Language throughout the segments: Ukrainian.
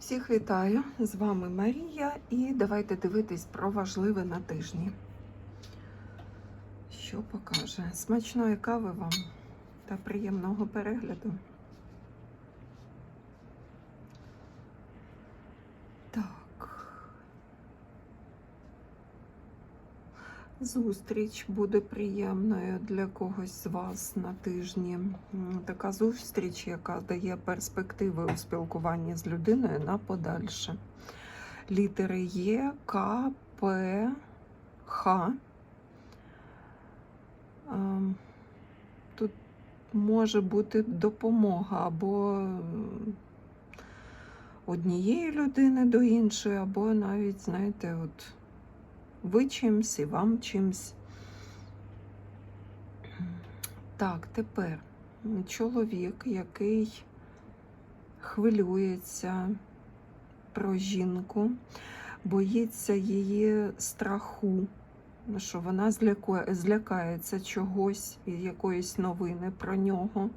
Всіх вітаю! З вами Марія, і давайте дивитись про важливе на тижні. Що покаже? Смачної кави вам та приємного перегляду. Так. Зустріч буде приємною для когось з вас на тижні. Така зустріч, яка дає перспективи у спілкуванні з людиною на подальше. Літери Є, К, П, Х. Ем, Тут може бути допомога або однієї людини до іншої, або навіть, знаєте, от ви чимсь і вам чимсь. Так, тепер чоловік, який хвилюється про жінку, боїться її страху, що вона злякається чогось, якоїсь новини про нього.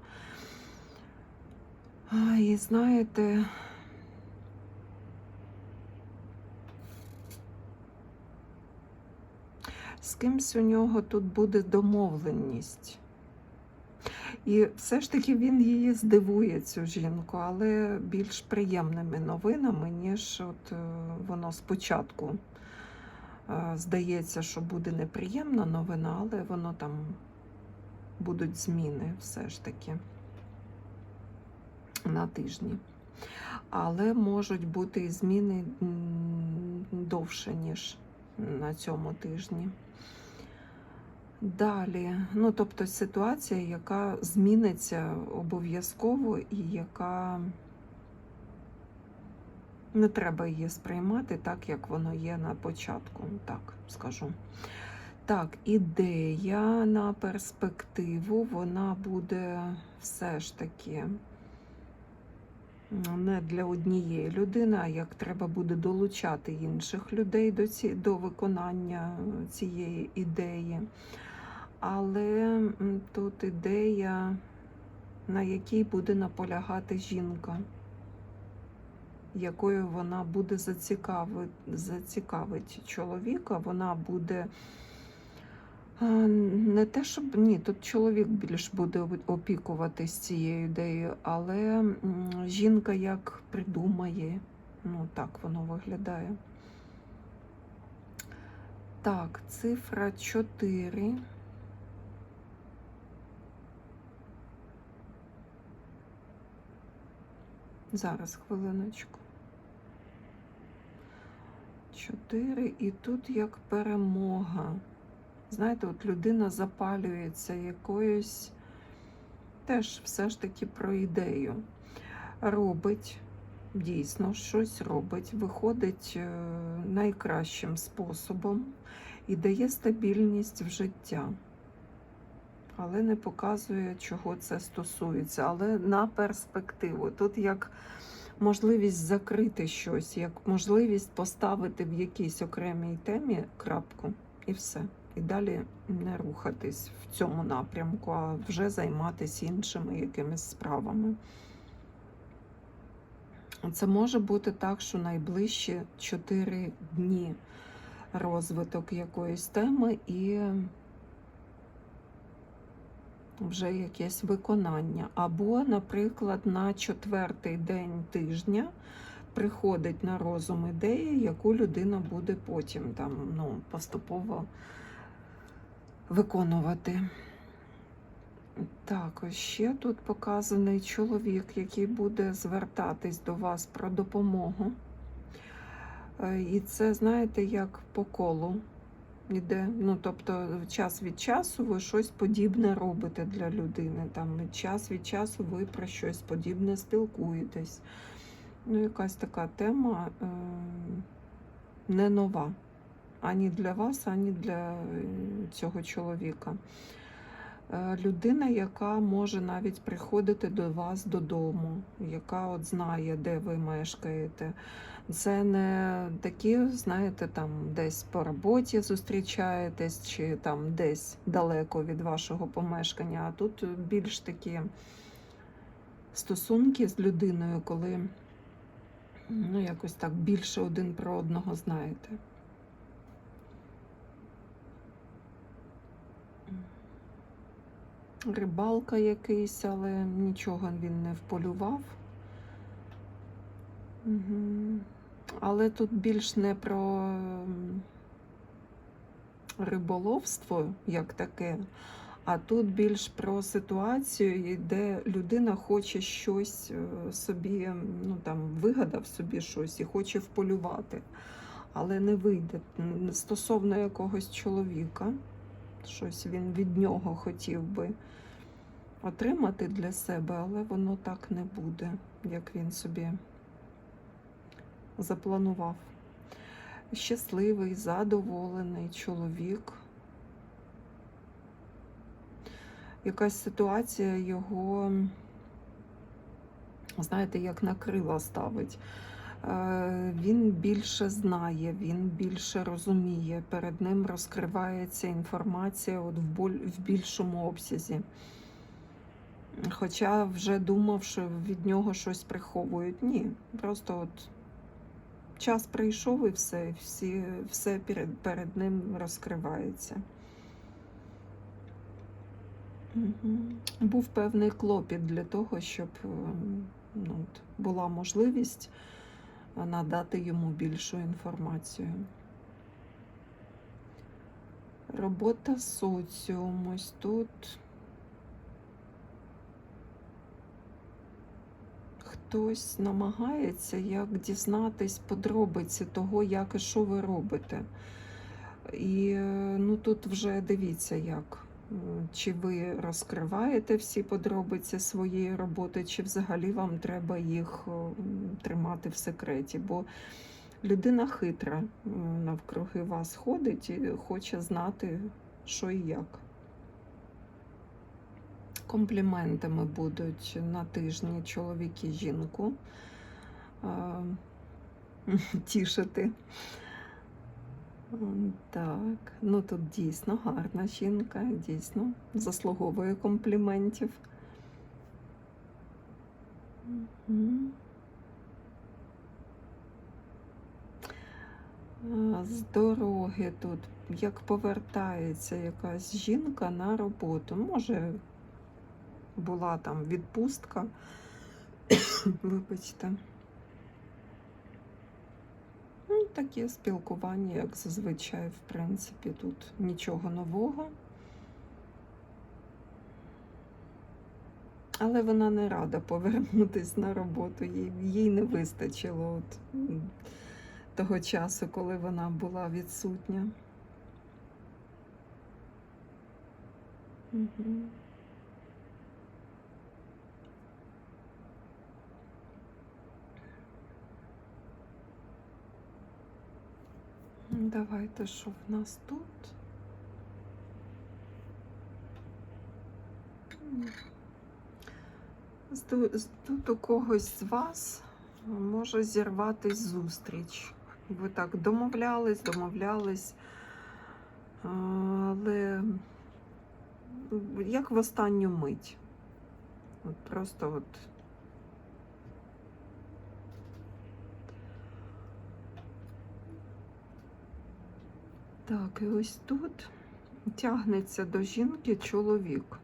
І знаєте, з кимсь у нього тут буде домовленість. І все ж таки він її здивує, цю жінку, але більш приємними новинами, ніж от е, воно спочатку е, здається, що буде неприємна новина, але воно там будуть зміни все ж таки на тижні. Але можуть бути зміни довше, ніж на цьому тижні. Далі, ну тобто ситуація, яка зміниться обов'язково і яка не треба її сприймати так, як воно є на початку, так скажу. Так, ідея на перспективу, вона буде все ж таки не для однієї людини, а як треба буде долучати інших людей до, ці, до виконання цієї ідеї. Але тут ідея, на якій буде наполягати жінка, якою вона буде зацікавити, зацікавить чоловіка, вона буде не те, щоб ні, тут чоловік більш буде опікуватись цією ідеєю, але жінка як придумає, ну так воно виглядає. Так, цифра 4. Зараз хвилиночку. Чотири, і тут як перемога. Знаєте, от людина запалюється якоюсь теж все ж таки про ідею. Робить, дійсно, щось робить, виходить е, найкращим способом і дає стабільність в життя. Але не показує, чого це стосується. Але на перспективу. Тут як можливість закрити щось, як можливість поставити в якійсь окремій темі крапку і все. І далі не рухатись в цьому напрямку, а вже займатися іншими якимись справами. Це може бути так, що найближчі 4 дні розвиток якоїсь теми і вже якесь виконання. Або, наприклад, на четвертий день тижня приходить на розум ідея, яку людина буде потім там ну, поступово виконувати. Так, ось ще тут показаний чоловік, який буде звертатись до вас про допомогу. Е, І це, знаєте, як по колу іде. Ну, тобто, час від часу ви щось подібне робите для людини. Там час від часу ви про щось подібне спілкуєтесь. Ну, якась така тема е, не нова. Ані для вас, ані для е, цього чоловіка. Е, Людина, яка може навіть приходити до вас додому, яка от знає, де ви мешкаєте. Це не такі, знаєте, там десь по роботі зустрічаєтесь, чи там десь далеко від вашого помешкання, а тут більш такі стосунки з людиною, коли Ну, якось так більше один про одного знаєте. Рибалка якийсь, але нічого він не вполював. Угу. Але тут більш не про риболовство як таке, а тут більш про ситуацію, де людина хоче щось е, собі, ну там вигадав собі щось і хоче вполювати, але не вийде. Стосовно якогось чоловіка, щось він від нього хотів би отримати для себе, але воно так не буде, як він собі запланував. Щасливий, задоволений чоловік. Якась ситуація його, знаєте, як на крила ставить. Е, Він більше знає, він більше розуміє. Перед ним розкривається інформація от в, більшому обсязі. Хоча вже думав, що від нього щось приховують. Ні, просто от час прийшов і все, всі, все перед, перед ним розкривається. Угу. Був певний клопіт для того, щоб ем, ну, була можливість надати йому більшу інформацію. Робота соціум ось тут. Хтось намагається як дізнатись подробиці того, як і що ви робите. І ну тут вже дивіться, як. Чи ви розкриваєте всі подробиці своєї роботи, чи взагалі вам треба їх тримати в секреті? Бо людина хитра навкруги вас ходить і хоче знати, що і як. Компліментами будуть на тижні чоловіки жінку а, тішити. Так, ну тут дійсно гарна жінка, дійсно заслуговує компліментів. З дороги тут, як повертається якась жінка на роботу. Може, була там відпустка. Вибачте. Таке спілкування, як зазвичай, в принципі, тут нічого нового. Але вона не рада повернутись на роботу. Їй, їй не вистачило от, того часу, коли вона була відсутня. Угу. Давайте, що в нас тут? Тут у когось з вас може зірватись зустріч. Ви так домовлялись, домовлялись, але як в останню мить. От просто от Так, і ось тут тягнеться до жінки чоловік.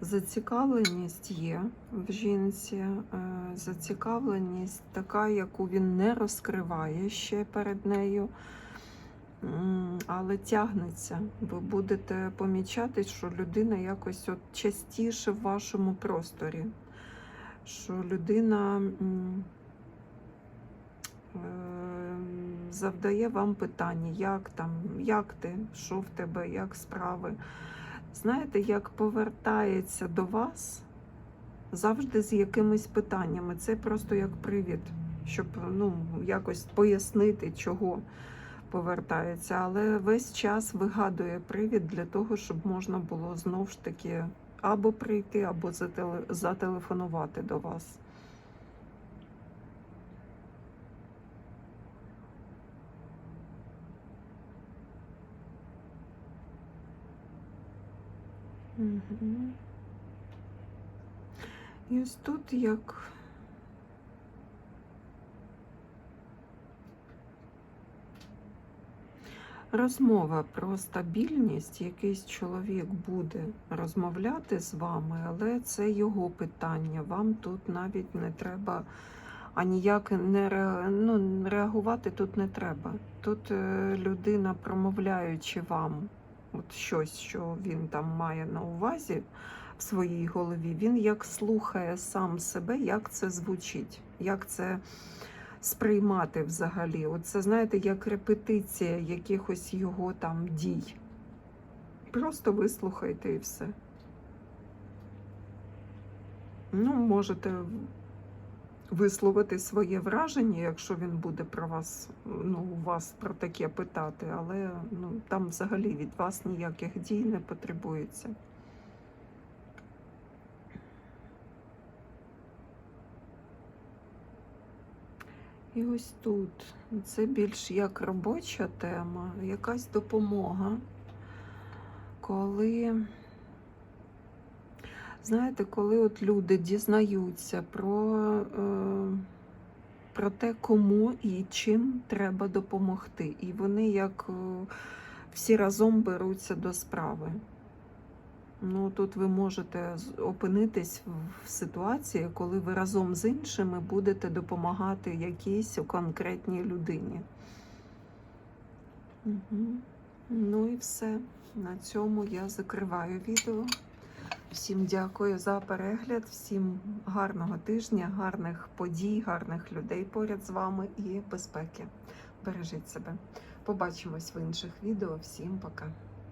Зацікавленість є в жінці, е, зацікавленість така, яку він не розкриває ще перед нею, але тягнеться. Ви будете помічати, що людина якось от частіше в вашому просторі, що людина. Завдає вам питання, як там, як ти, що в тебе, як справи. Знаєте, як повертається до вас завжди з якимись питаннями. Це просто як привід, щоб ну, якось пояснити, чого повертається. Але весь час вигадує привід для того, щоб можна було знову ж таки або прийти, або зателефонувати до вас. Угу. І ось тут як. Розмова про стабільність, якийсь чоловік буде розмовляти з вами, але це його питання. Вам тут навіть не треба а ніяк не ре... ну, реагувати тут не треба. Тут е, людина, промовляючи вам от щось, що він там має на увазі в своїй голові, він як слухає сам себе, як це звучить, як це сприймати взагалі. От це, знаєте, як репетиція якихось його там дій. Просто вислухайте і все. Ну, можете висловити своє враження, якщо він буде про вас, ну, у вас про таке питати, але ну, там взагалі від вас ніяких дій не потребується. І ось тут це більш як робоча тема, якась допомога, коли, знаєте, коли от люди дізнаються про, е, про те, кому і чим треба допомогти. І вони як е, всі разом беруться до справи. Ну, тут ви можете опинитись в- ситуації, коли ви разом з іншими будете допомагати якійсь конкретній людині. Угу. Ну і все. На цьому я закриваю відео. Всім дякую за перегляд, всім гарного тижня, гарних подій, гарних людей поряд з вами і безпеки. Бережіть себе. Побачимось в інших відео. Всім пока.